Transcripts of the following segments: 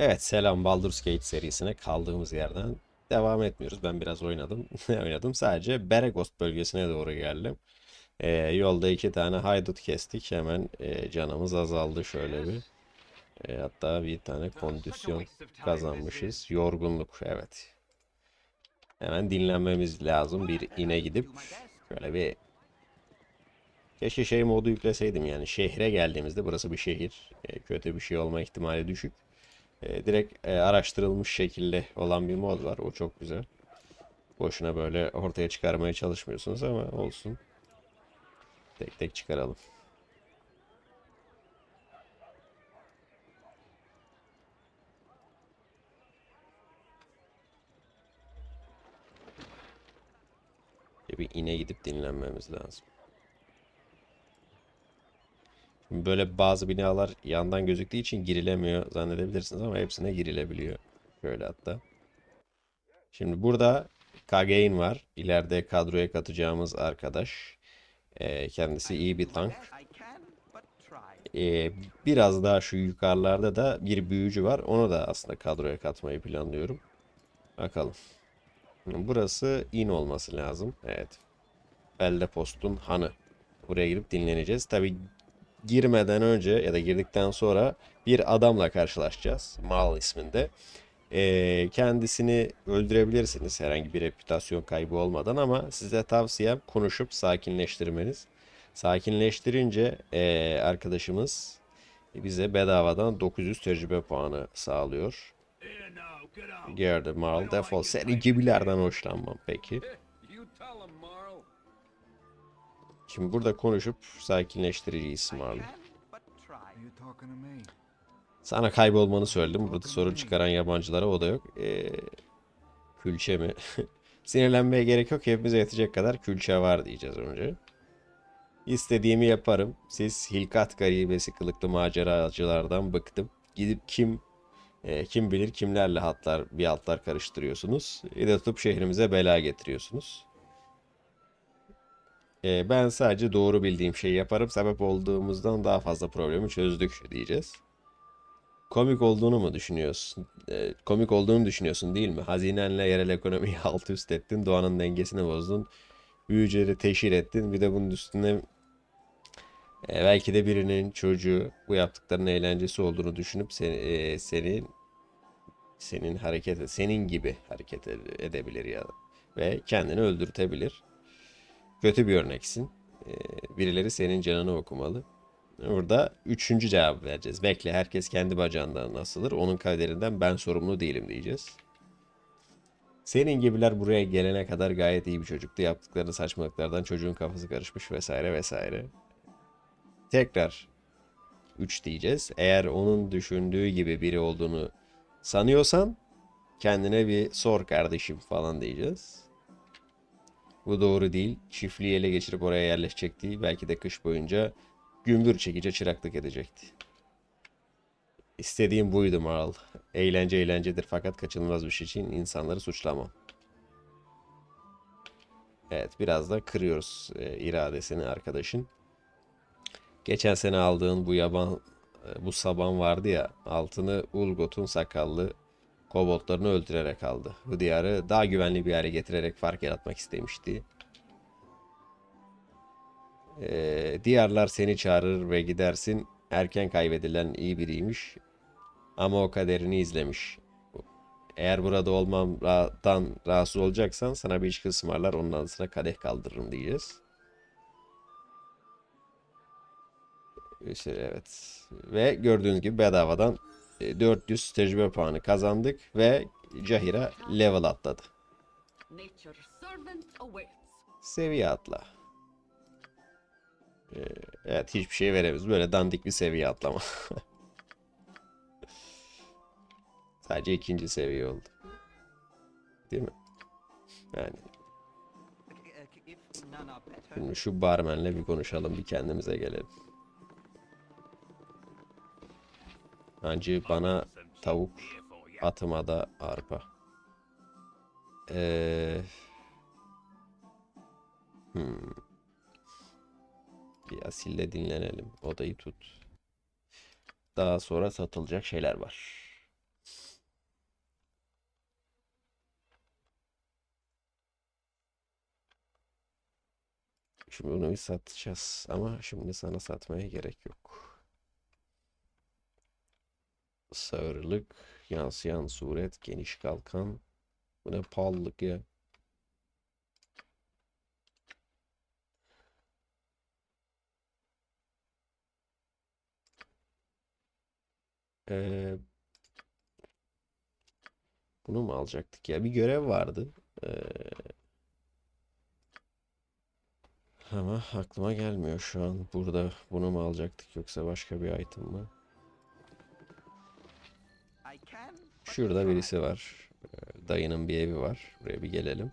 Evet selam Baldur's Gate serisine kaldığımız yerden devam etmiyoruz. Ben biraz oynadım. oynadım. Sadece Beregost bölgesine doğru geldim. Ee, yolda iki tane haydut kestik. Hemen e, canımız azaldı şöyle bir. E, hatta bir tane kondisyon kazanmışız. Yorgunluk evet. Hemen dinlenmemiz lazım. Bir ine gidip şöyle bir Keşke şey modu yükleseydim yani şehre geldiğimizde burası bir şehir. E, kötü bir şey olma ihtimali düşük. E, direkt e, araştırılmış şekilde olan bir mod var. O çok güzel. Boşuna böyle ortaya çıkarmaya çalışmıyorsunuz ama olsun. Tek tek çıkaralım. Bir ine gidip dinlenmemiz lazım. Böyle bazı binalar yandan gözüktüğü için girilemiyor zannedebilirsiniz ama hepsine girilebiliyor. Şöyle hatta. Şimdi burada Kagain var. İleride kadroya katacağımız arkadaş. Ee, kendisi iyi bir tank. Ee, biraz daha şu yukarılarda da bir büyücü var. Onu da aslında kadroya katmayı planlıyorum. Bakalım. Burası in olması lazım. Evet. Belde Post'un hanı. Buraya girip dinleneceğiz. Tabi girmeden önce ya da girdikten sonra bir adamla karşılaşacağız. Mal isminde. Ee, kendisini öldürebilirsiniz herhangi bir reputasyon kaybı olmadan ama size tavsiyem konuşup sakinleştirmeniz. Sakinleştirince ee, arkadaşımız bize bedavadan 900 tecrübe puanı sağlıyor. Gerda Marl defol. Senin gibilerden hoşlanmam peki. Şimdi burada konuşup sakinleştireceğiz Marl'ı. Sana kaybolmanı söyledim. Burada sorun çıkaran yabancılara o da yok. Ee, külçe mi? Sinirlenmeye gerek yok. Hepimize yetecek kadar külçe var diyeceğiz önce. İstediğimi yaparım. Siz hilkat garibesi kılıklı maceracılardan bıktım. Gidip kim e, kim bilir kimlerle hatlar bir hatlar karıştırıyorsunuz. Bir tutup şehrimize bela getiriyorsunuz. E, ben sadece doğru bildiğim şeyi yaparım. Sebep olduğumuzdan daha fazla problemi çözdük diyeceğiz. Komik olduğunu mu düşünüyorsun? E, komik olduğunu düşünüyorsun değil mi? Hazinenle yerel ekonomiyi alt üst ettin. Doğanın dengesini bozdun. Büyücüleri teşhir ettin. Bir de bunun üstüne e, belki de birinin çocuğu bu yaptıklarının eğlencesi olduğunu düşünüp seni, e, senin senin hareket senin gibi hareket ede- edebilir ya ve kendini öldürtebilir. Kötü bir örneksin. E, birileri senin canını okumalı. Burada üçüncü cevap vereceğiz. Bekle herkes kendi bacağından asılır. Onun kaderinden ben sorumlu değilim diyeceğiz. Senin gibiler buraya gelene kadar gayet iyi bir çocuktu. Yaptıkları saçmalıklardan çocuğun kafası karışmış vesaire vesaire. Tekrar 3 diyeceğiz. Eğer onun düşündüğü gibi biri olduğunu sanıyorsan kendine bir sor kardeşim falan diyeceğiz. Bu doğru değil. Çiftliği ele geçirip oraya yerleşecekti. Belki de kış boyunca gümbür çekici çıraklık edecekti. İstediğim buydu Marl. Eğlence eğlencedir fakat kaçınılmaz bir şey için insanları suçlamam. Evet biraz da kırıyoruz e, iradesini arkadaşın. Geçen sene aldığın bu yaban e, bu saban vardı ya altını Ulgot'un sakallı koboldlarını öldürerek aldı. Bu diyarı daha güvenli bir yere getirerek fark yaratmak istemişti. Ee, diyarlar seni çağırır ve gidersin. Erken kaybedilen iyi biriymiş. Ama o kaderini izlemiş. Eğer burada olmamdan rahatsız olacaksan sana bir içki ısmarlar onun adına kadeh kaldırırım diyeceğiz. Evet. Ve gördüğünüz gibi bedavadan 400 tecrübe puanı kazandık ve Cahira level atladı. Seviye atla. Ee, evet hiçbir şey veremiyoruz. Böyle dandik bir seviye atlama. Sadece ikinci seviye oldu. Değil mi? Yani şimdi şu barmenle bir konuşalım bir kendimize gelelim. Hancı bana tavuk, atıma da arpa. Ee, hmm. Bir asille dinlenelim. Odayı tut. Daha sonra satılacak şeyler var. Şimdi onu bir satacağız ama şimdi sana satmaya gerek yok. Sağırlık, yansıyan suret, geniş kalkan. Bu ne pahalılık ya. Ee, bunu mu alacaktık ya? Bir görev vardı. Ee, ama aklıma gelmiyor şu an. Burada bunu mu alacaktık yoksa başka bir item mı? Şurada birisi var. Ee, Dayının bir evi var. Buraya bir gelelim.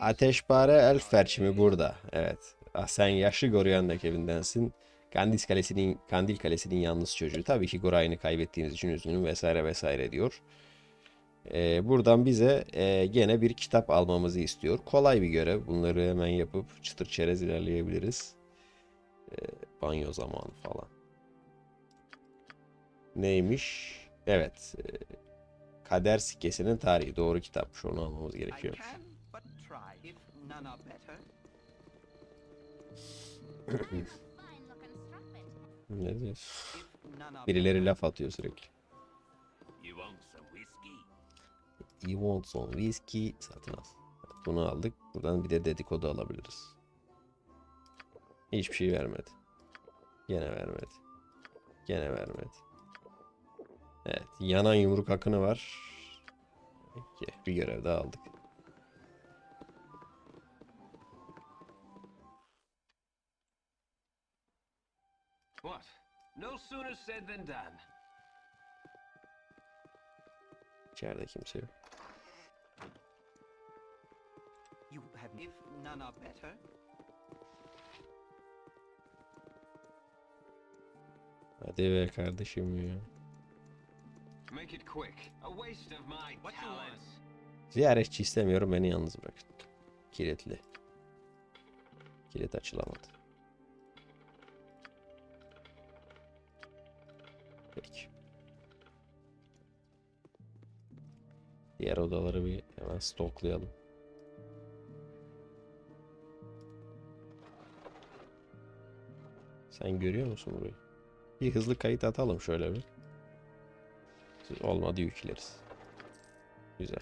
Ateşpare Elf Perçimi burada. Evet. Ah, sen yaşlı Goryan'daki evindensin. Kandil Kalesi'nin Kandil Kalesi'nin yalnız çocuğu. Tabii ki Goray'ını kaybettiğiniz için üzgünüm vesaire vesaire diyor. Ee, buradan bize e, gene bir kitap almamızı istiyor. Kolay bir görev. Bunları hemen yapıp çıtır çerez ilerleyebiliriz. Ee, banyo zamanı falan. Neymiş? Evet. e, Kader Sikkesi'nin tarihi. Doğru kitapmış. Onu almamız gerekiyor. Ne diyorsun? Birileri laf atıyor sürekli. You want some whiskey? You want some whiskey satın al. Bunu aldık. Buradan bir de dedikodu alabiliriz. Hiçbir şey vermedi. Gene vermedi. Gene vermedi. Evet. Yanan yumruk akını var. Peki, bir görev daha aldık. What? No sooner said than done. İçeride kimse yok. you have. If none are better, Hadi be kardeşim ya. Ziyaretçi istemiyorum. Beni yalnız bırakın. Kilitli. Kilit açılamadı. Peki. Diğer odaları bir hemen stoklayalım. Sen görüyor musun burayı? Bir hızlı kayıt atalım şöyle bir. Olmadı yükleriz. Güzel.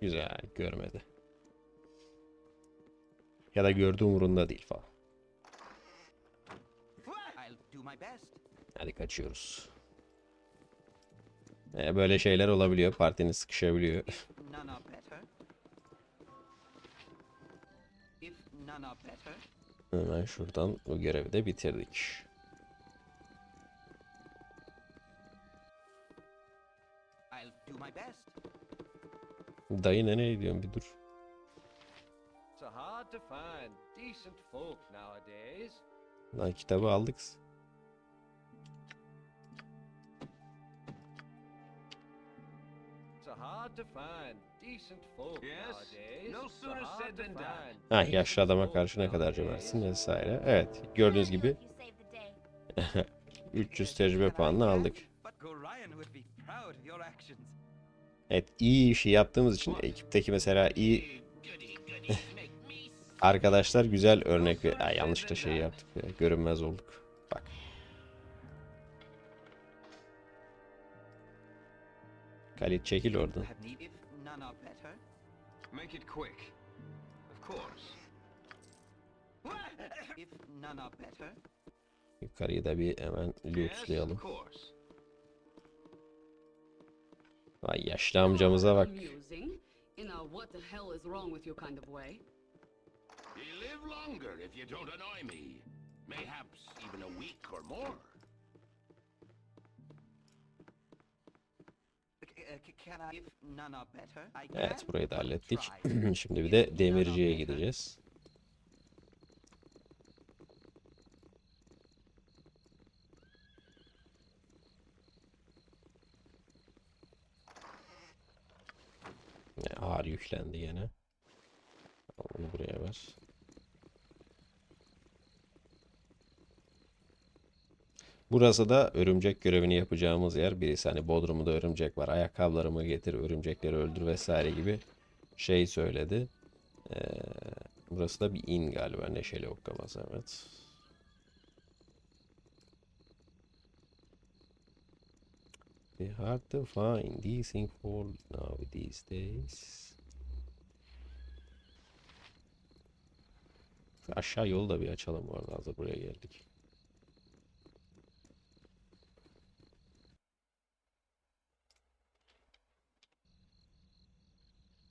Güzel görmedi. Ya da gördü umurunda değil falan. Hadi kaçıyoruz. Ee, böyle şeyler olabiliyor. Partinin sıkışabiliyor. Hemen şuradan bu görevi de bitirdik. I'll do my best. Dayı nereye gidiyorsun bir dur. Lan kitabı aldık. So hard to find decent folk Yes, nowadays. no So sooner hard said to than find done. Ha yaşlı adama karşı ne kadar cömertsin vesaire. Evet gördüğünüz gibi You saved the day. 300 tecrübe puanını aldık. Evet iyi işi yaptığımız için ekipteki mesela iyi arkadaşlar güzel örnek ve yanlış da şey yaptık ya, görünmez olduk. Bak. Kalit çekil oradan. Make it quick. Of course. If none are better, Yukarıyı da bir hemen lootlayalım. Vay yaşlı amcamıza bak. Amusing. In a what the hell is wrong with you kind of way. You live longer if you don't annoy me. Mayhaps even a week or more. Evet burayı da hallettik. Şimdi bir de demirciye gideceğiz. Ağır yüklendi yine. Bunu buraya ver. Burası da örümcek görevini yapacağımız yer. Birisi hani Bodrum'da örümcek var. Ayakkabılarımı getir, örümcekleri öldür vesaire gibi şey söyledi. Ee, burası da bir in galiba. Neşeli okkaması evet. Be hard to find these things for now these days. Aşağı yolu da bir açalım bu arada hazır buraya geldik.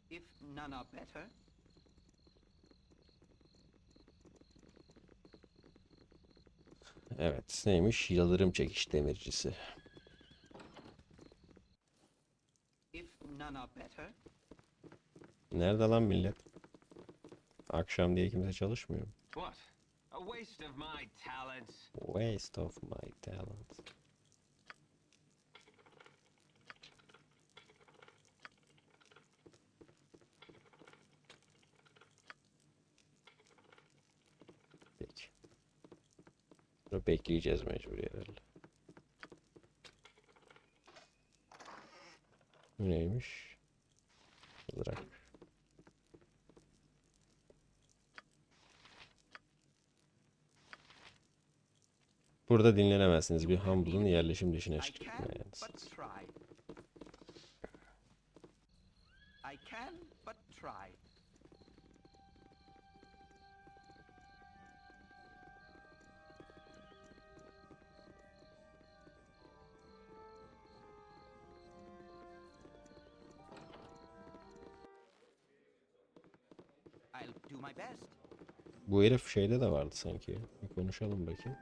If none are better, Evet neymiş? Yıldırım çekiş demircisi. if none are better, Nerede lan millet? Akşam diye kimse çalışmıyor. What? A waste of my talents. Waste of my talent. Peki. Bekleyeceğiz mecbur herhalde. Bu neymiş? Mızrak. Burada dinlenemezsiniz. Bir Humble'ın yerleşim dışına I Bu herif şeyde de vardı sanki. Bir konuşalım bakayım.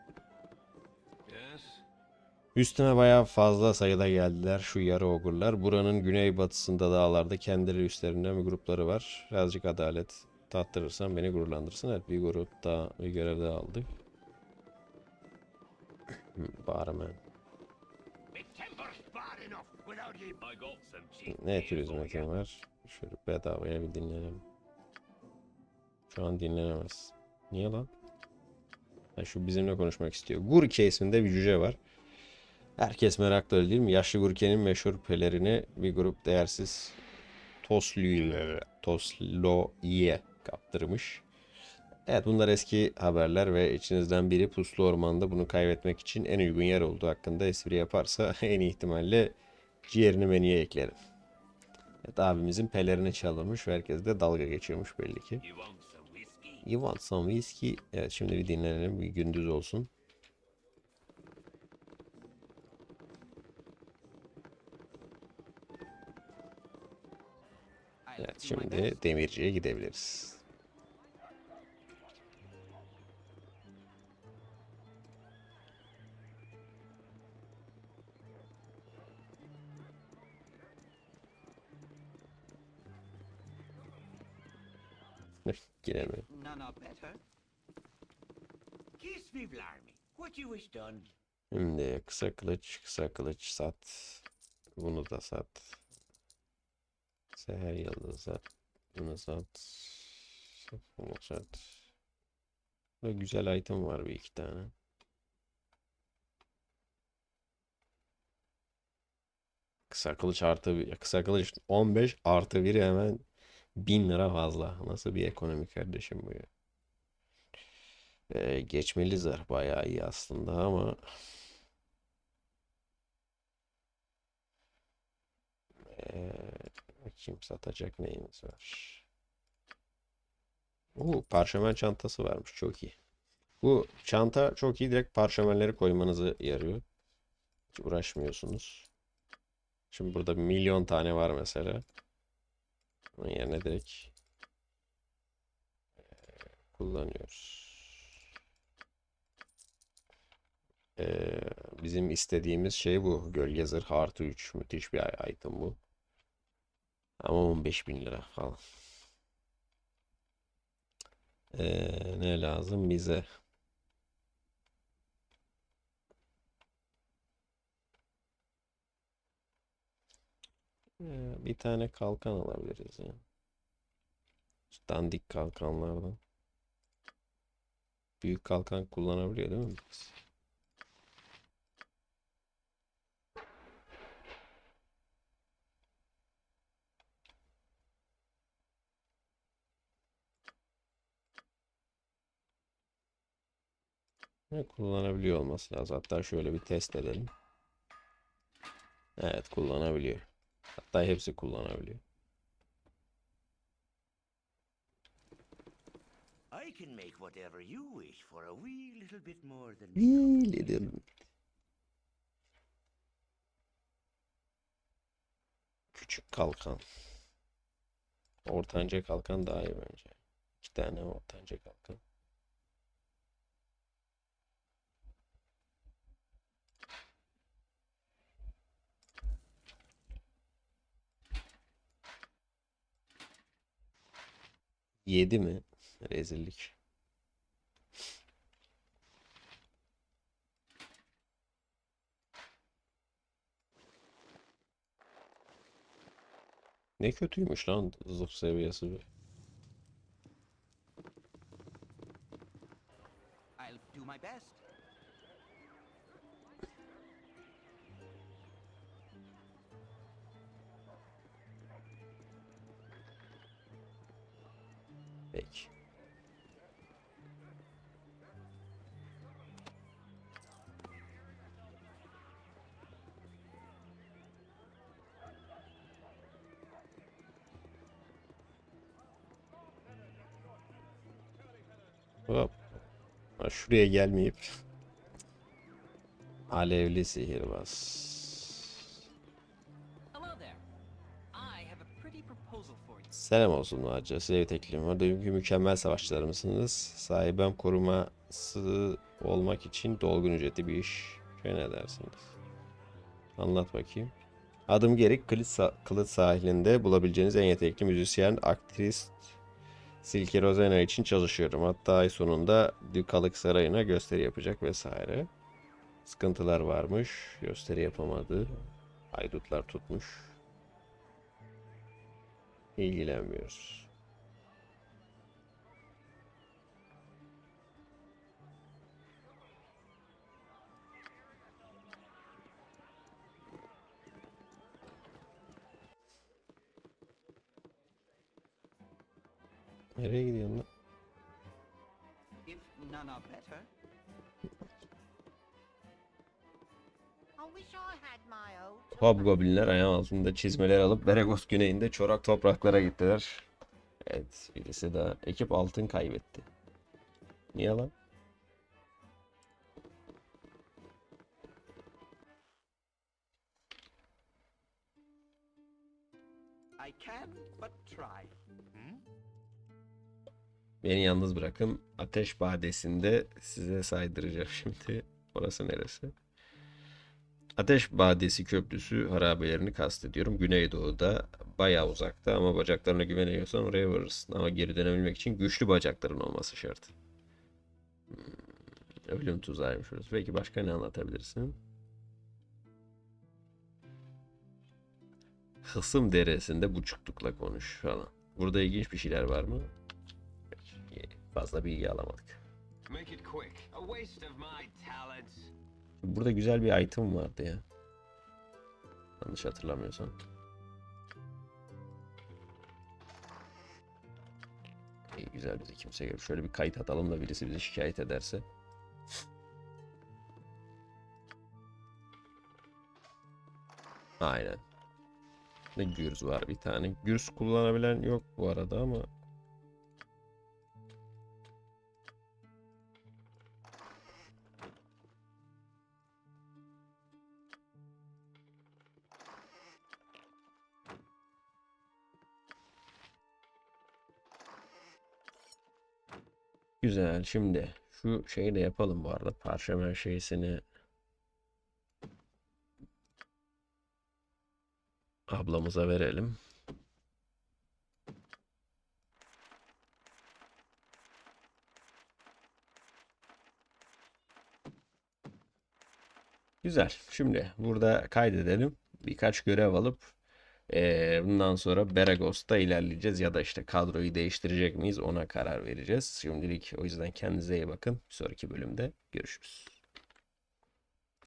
Üstüme bayağı fazla sayıda geldiler şu yarı ogurlar. Buranın güneybatısında dağlarda kendileri üstlerinden bir grupları var. Birazcık adalet tattırırsam beni gururlandırırsın. Evet bir grup daha bir görev daha aldık. Barman. Some cheap Ne you. var? Şöyle bedavaya bir dinlenelim. Şu an dinlenemez. Niye lan? Ha, şu bizimle konuşmak istiyor. Gurke isminde bir cüce var. Herkes meraklı değil mi? Yaşlı Gurke'nin meşhur pelerini bir grup değersiz Toslu'ya Toslo'ye kaptırmış. Evet bunlar eski haberler ve içinizden biri Puslu Orman'da bunu kaybetmek için en uygun yer olduğu hakkında espri yaparsa en iyi ihtimalle ciğerini menüye eklerim. Evet abimizin pelerini çalınmış ve herkes de dalga geçiyormuş belli ki. You want some whiskey? Evet şimdi bir dinlenelim. Bir gündüz olsun. Evet şimdi demirciye gidebiliriz. Giremiyorum. None are better. Kiss me, blarney. What you wish done? Şimdi kısa kılıç, kısa kılıç sat. Bunu da sat. Seher yıldızı. Bunu sat. Bunu sat. Burada güzel item var bir iki tane. Kısa kılıç artı bir, kısa kılıç 15 artı biri hemen 1000 lira fazla. Nasıl bir ekonomi kardeşim bu ya? Ee, geçmeli zırh bayağı iyi aslında ama Ee, bakayım satacak neyimiz var. Oo, parşömen çantası varmış. Çok iyi. Bu çanta çok iyi. Direkt parşömenleri koymanızı yarıyor. Hiç uğraşmıyorsunuz. Şimdi burada milyon tane var mesela. Onun yerine direkt kullanıyoruz. Eee, bizim istediğimiz şey bu. Gölge zırh artı 3. Müthiş bir item bu. Ama 15 bin lira falan. Ee, ne lazım bize? Ee, bir tane kalkan alabiliriz ya. Yani. Dandik kalkanlardan. Büyük kalkan kullanabiliyor değil mi biz? Ve kullanabiliyor olması lazım. Hatta şöyle bir test edelim. Evet kullanabiliyor. Hatta hepsi kullanabiliyor. I can make whatever you wish for a wee little bit more than Wee little. Küçük kalkan. Ortanca kalkan daha iyi bence. İki tane ortanca kalkan. Yedi mi? Rezillik. Ne kötüymüş lan zırh seviyesi. be. I'll do my best. Peki. Hop. Şuraya gelmeyip alevli sihirbaz. Selam olsun Muhacir. Size bir teklifim var. Dünkü mükemmel savaşçılar mısınız? Sahibem koruması olmak için dolgun ücretli bir iş. Şey ne dersiniz? Anlat bakayım. Adım Gerik, Kılıç, sa- Kılıç sahilinde bulabileceğiniz en yetenekli müzisyen, aktrist Silke Rosena için çalışıyorum. Hatta ay sonunda Dükalık Sarayı'na gösteri yapacak vesaire. Sıkıntılar varmış. Gösteri yapamadı. Haydutlar tutmuş. İlgilenmiyoruz. Nereye gidiyorsun lan? If none are better, Hobgoblinler ayağım altında çizmeler alıp Beregos güneyinde çorak topraklara gittiler. Evet, birisi daha. Ekip altın kaybetti. Niye lan? I can but try. Beni yalnız bırakın. Ateş Badesi'nde size saydıracağım şimdi. Orası neresi? Ateş Badesi Köprüsü harabelerini kastediyorum. Güneydoğu'da bayağı uzakta ama bacaklarına güveniyorsan oraya varırsın. Ama geri dönebilmek için güçlü bacakların olması şart. Hmm, ölüm tuzağıymış orası. Peki başka ne anlatabilirsin? Hısım Deresi'nde buçuklukla konuş falan. Burada ilginç bir şeyler var mı? Fazla bilgi alamadık. Make it quick. A waste of my talents. Burada güzel bir item vardı ya. Yanlış hatırlamıyorsam. İyi güzel bizi kimse görür. Şöyle bir kayıt atalım da birisi bizi şikayet ederse. Aynen. Ne gürz var bir tane. Gürz kullanabilen yok bu arada ama Güzel. Şimdi şu şeyi de yapalım bu arada. Parşömen şeysini ablamıza verelim. Güzel. Şimdi burada kaydedelim. Birkaç görev alıp bundan sonra Beragos'ta ilerleyeceğiz ya da işte kadroyu değiştirecek miyiz ona karar vereceğiz. Şimdilik o yüzden kendinize iyi bakın. Bir sonraki bölümde görüşürüz.